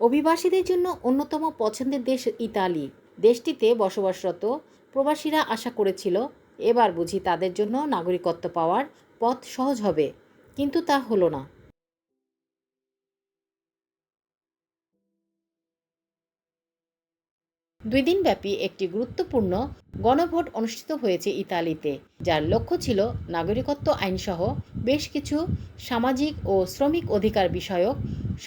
অভিবাসীদের জন্য অন্যতম পছন্দের দেশ ইতালি। দেশটিতে বসবাসরত প্রবাসীরা আশা করেছিল, এবার বুঝি তাদের জন্য নাগরিকত্ব পাওয়ার পথ সহজ হবে। কিন্তু তা হলো না। দুই দিনব্যাপী একটি গুরুত্বপূর্ণ গণভোট অনুষ্ঠিত হয়েছে ইতালিতে, যার লক্ষ্য ছিল নাগরিকত্ব আইনসহ বেশ কিছু সামাজিক ও শ্রমিক অধিকার বিষয়ক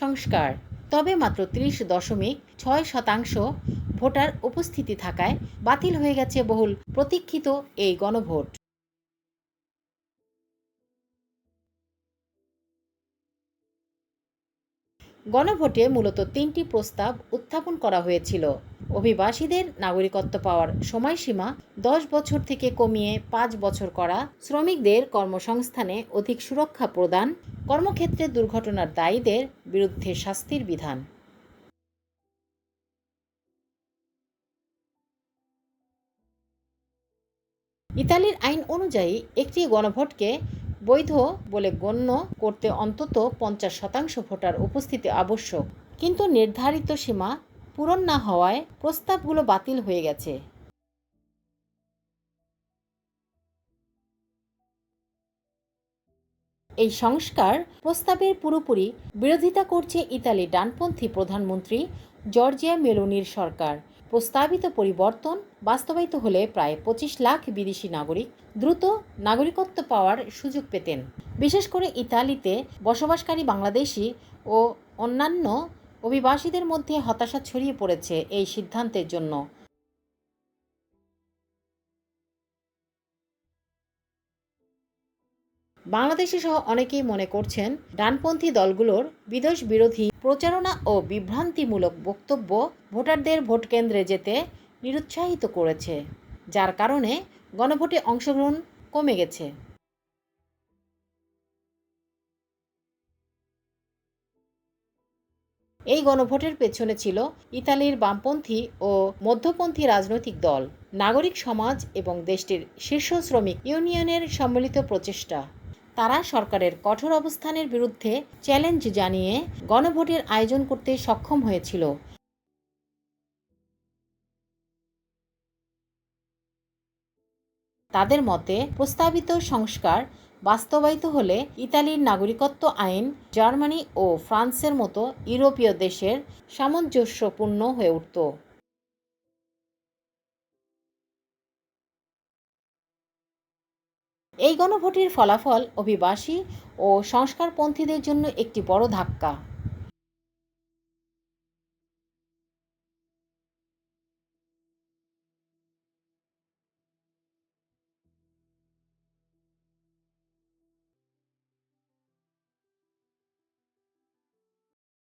সংস্কার। তবে মাত্র ত্রিশ দশমিক ছয় শতাংশ ভোটার উপস্থিতি থাকায় বাতিল হয়ে গেছে বহুল প্রতীক্ষিত এই গণভোট। গণভোটে মূলত তিনটি প্রস্তাব উত্থাপন করা হয়েছিল। অভিবাসীদের নাগরিকত্ব পাওয়ার সময়সীমা দশ বছর থেকে কমিয়ে পাঁচ বছর করা, শ্রমিকদের কর্মসংস্থানে অধিক সুরক্ষা প্রদান, কর্মক্ষেত্রে দুর্ঘটনার দায়ীদের বিরুদ্ধে শাস্তির বিধান। ইতালির আইন অনুযায়ী একটি গণভোটকে বৈধ বলে গণ্য করতে অন্তত পঞ্চাশ শতাংশ ভোটার উপস্থিতি আবশ্যক। কিন্তু নির্ধারিত সীমা পূরণ না হওয়ায় প্রস্তাবগুলো বাতিল হয়ে গেছে। এই সংস্কার প্রস্তাবের পুরোপুরি বিরোধিতা করছে ইতালি ডানপন্থী প্রধানমন্ত্রী জর্জিয়া মেলোনির সরকার। প্রস্তাবিত পরিবর্তন বাস্তবায়িত হলে প্রায় পঁচিশ লাখ বিদেশি নাগরিক দ্রুত নাগরিকত্ব পাওয়ার সুযোগ পেতেন। বিশেষ করে ইতালিতে বসবাসকারী বাংলাদেশি ও অন্যান্য অভিবাসীদের মধ্যে হতাশা ছড়িয়ে পড়েছে এই সিদ্ধান্তের জন্য। বাংলাদেশি সহ অনেকেই মনে করছেন ডানপন্থী দলগুলোর বিদেশ বিরোধী প্রচারণা ও বিভ্রান্তিমূলক বক্তব্য ভোটারদের ভোট কেন্দ্রে যেতে নিরুৎসাহিত করেছে, যার কারণে গণভোটে অংশগ্রহণ কমে গেছে। এই গণভোটের পেছনে ছিল ইতালির বামপন্থী ও মধ্যপন্থী রাজনৈতিক দল, নাগরিক সমাজ এবং দেশটির শীর্ষ শ্রমিক ইউনিয়নের সম্মিলিত প্রচেষ্টা। তারা সরকারের কঠোর অবস্থানের বিরুদ্ধে চ্যালেঞ্জ জানিয়ে গণভোটের আয়োজন করতে সক্ষম হয়েছিল। তাদের মতে, প্রস্তাবিত সংস্কার বাস্তবায়িত হলে ইতালির নাগরিকত্ব আইন জার্মানি ও ফ্রান্সের মতো ইউরোপীয় দেশের সামঞ্জস্যপূর্ণ হয়ে উঠত। এই গণভোটের ফলাফল অভিবাসী ও সংস্কারপন্থীদের জন্য একটি বড় ধাক্কা।